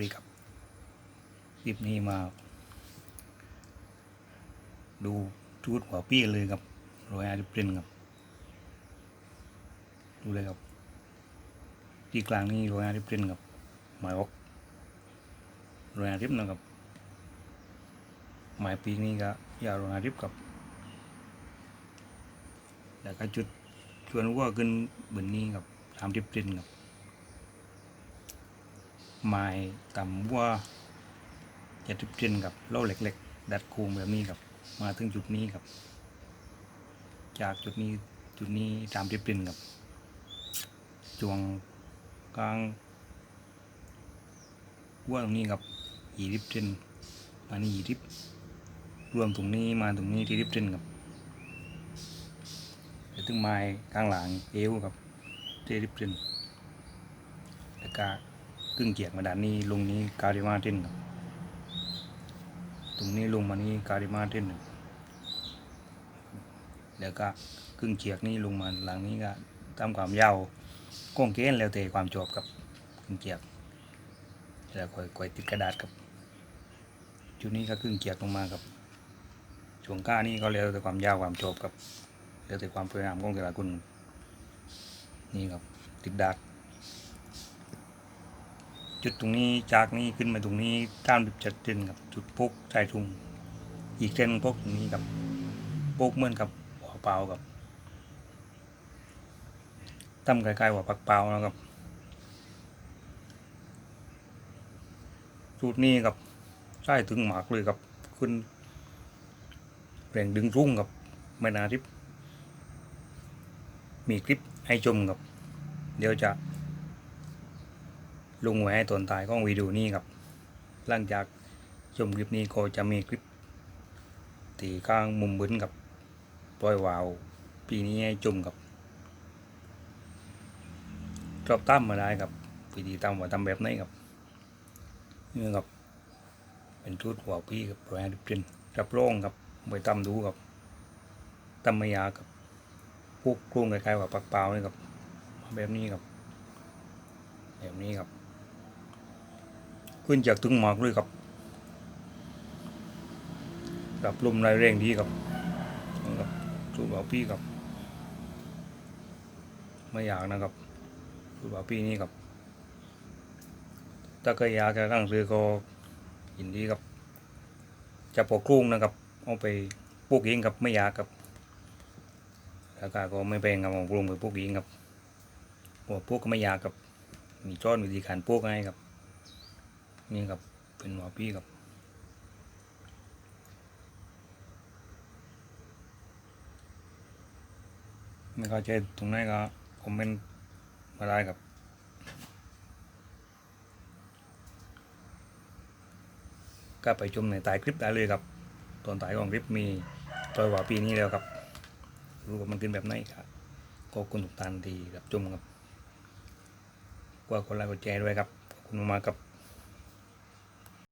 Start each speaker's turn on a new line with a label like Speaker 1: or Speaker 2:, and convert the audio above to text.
Speaker 1: รีครับคลิปนี้มา ดูทูดหัวปี้เลยครับรอยอาริปรินครับ ดูเลยครับ ที่กลางนี่รอยอาริปรินครับหมายออกรอยอาริปนะครับหมายปีนี้ก็ยาวรอยอาริปครับแล้วก็จุดชวนวัวขึ้นบนนี้ครับตามริปรินครับ ไม้ต่ำวัวจะริปรินกับเล่าเหล็กๆ ดัดโค้งแบบนี้ครับ มาถึงจุดนี้ครับ จากจุดนี้จุดนี้ตามริปรินครับจวงกลางวัวตรงนี้ครับอีริปรินมานี่อีริปรวมตรงนี้มาตรงนี้ที่ริปรินครับไปถึงไม้กลางหลังเอวครับเทริปรินแล้วก็ กึ่งเกียกมาด้านนี้ลงนี้การิมาเทนตรงนี้ลงมานี้การิมาเทนแล้วก็กึ่งเกียกนี้ลงมาหลังนี้ก็ตามความยาวก้องเกณฑ์แล้วแต่ความจบกับกึ่งเกียกแล้วค่อยค่อยติดกระดาษครับจุดนี้ก็กึ่งเกียกลงมาครับช่วงก้านี่ก็แล้วแต่ความยาวความจบครับแล้วแต่ความพยายามของแต่ละคนนี่ครับติดดัก จุดตรงนี้จากนี้ขึ้นมาตรงนี้ก้ามดิบจัดเด่นครับ จุดพกชายทุงอีกเส้นพกตรงนี้ครับพกเหมือนกับหัวเปล่าครับตั้มคล้ๆหัวปักเปล่านะครับจุดนี้ครับใต้ถึงหมากเลยครับขึ้นแรงดึงรุ่งครับไม่นาทิพมีคลิปให้ชมครับ เดี๋ยวจะ ลุงไว้ให้ตนท้ายของวิดีโอนี้ครับ หลังจากชมคลิปนี้ก็จะมีคลิปตีข้างมุมบึ้นกับปล่อยวาว ปีนี้ให้ชมกับชอบตั้มมาได้ครับวิธีตั้มว่าทำแบบไหนครับนี่ครับ เป็นชุดหัวพี่กับแบรนด์ปรินรับรองครับไปตั้มดูครับตั้มม่ยากับพวกกรุงคล้ๆว่าปักเปล่านี่ครับแบบนี้ครับแบบนี้ครับ ขึ้นจากถึงหมากเลยครับรับลมแรงแรงดีครับครับสูบเอาพี่ครับ ไม่อยากนะครับสูบเอาพี่นี่ครับ ถ้าเคยอยากจะตั้งซื้อก็ยินดีครับ จะปอกกรุงนะครับ เอาไปปลูกเองครับไม่อยากครับราคาก็ไม่แพงครับของกรุงไปปลูกเองครับปลูกก็ไม่ยากครับ มีจ้อนวิธีการปลูกให้ครับ นี่ครับเป็นหัวพี่ครับไม่เข้าใจตรงไหนก็คอมเมนต์มาได้ครับก็ไปชมในใต้คลิปได้เลยครับ ตอนท้ายของคลิปมีปล่อยหัวปีนี้แล้วครับ รู้ว่ามันขึ้นแบบไหนครับก็คุณทุกท่านที่รับชมครับกว่าคนไลค์กดแชร์ด้วยครับ ขอบคุณมากครับ